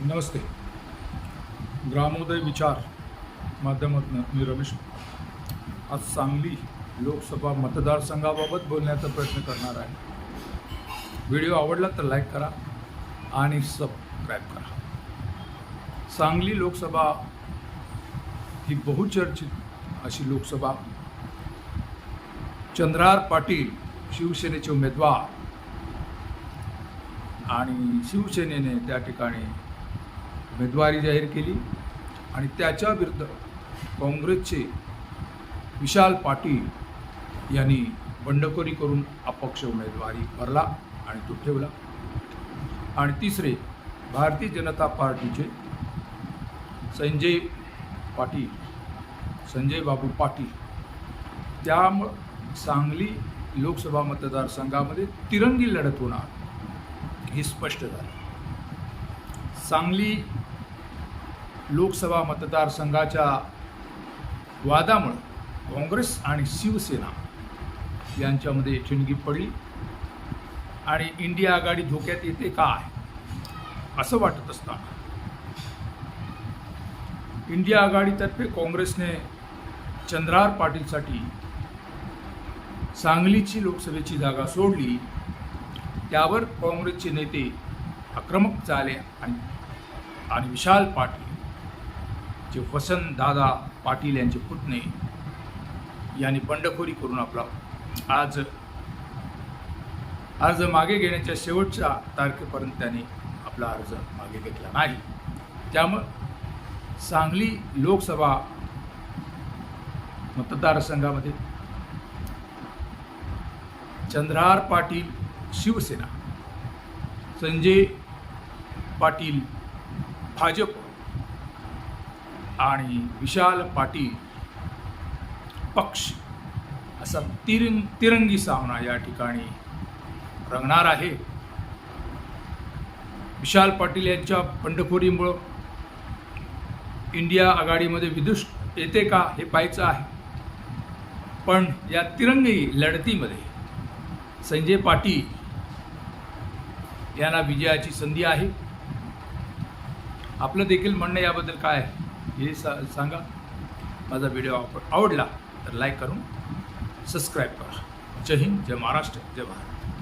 नमस्ते. ग्रामोदय विचार माध्यमातून मी रमेश. आज सांगली लोकसभा मतदारसंघाबाबत बोलण्याचा प्रयत्न करणार आहे. व्हिडिओ आवडला तर लाईक करा आणि सबस्क्राईब करा. सांगली लोकसभा ही बहुचर्चित अशी लोकसभा. चंद्रार पाटील शिवसेनेचे उमेदवार आणि शिवसेनेने त्या ठिकाणी उमेदवारी जाहीर केली आणि त्याच्या विरुद्ध काँग्रेसचे विशाल पाटील यांनी बंडखोरी करून अपक्ष उमेदवारी भरला आणि तो ठेवला. आणि तिसरे भारतीय जनता पार्टीचे संजय पाटील संजय बाबू पाटील त्यामुळं सांगली लोकसभा मतदारसंघामध्ये तिरंगी लढत होणार हे स्पष्ट झालं. सांगली लोकसभा मतदारसंघाच्या वादामुळं काँग्रेस आणि शिवसेना यांच्यामध्ये ठिणगी पडली. आणि इंडिया आघाडी धोक्यात येते काय असं वाटत असताना इंडिया आघाडीतर्फे काँग्रेसने चंद्रार पाटीलसाठी सांगलीची लोकसभेची जागा सोडली. त्यावर काँग्रेसचे नेते आक्रमक झाले आणि आणि विशाल पाटील जे वसंतदादा पाटील यांचे पुतणे यांनी बंडखोरी करून आपला आज अर्ज मागे घेण्याच्या शेवटच्या तारखेपर्यंत त्यांनी आपला अर्ज मागे घेतला नाही. त्यामुळं सांगली लोकसभा मतदारसंघामध्ये चंद्रहार पाटील शिवसेना संजय पाटील भाजप आणि विशाल पाटील पक्ष. असा तिरंग तिरंगी सामना या ठिकाणी रंगणार आहे. विशाल पाटील यांच्या बंडखोरीमुळं इंडिया आघाडीमध्ये विदुष येते का हे पाहायचं आहे. पण या तिरंगी लढतीमध्ये संजय पाटील यांना विजयाची संधी आहे. आपलं देखील म्हणणं याबद्दल काय आहे? हे सा सांगा. माझा व्हिडिओ आवड आवडला तर लाईक करून सबस्क्राईब करा. जय हिंद जय महाराष्ट्र जय भारत.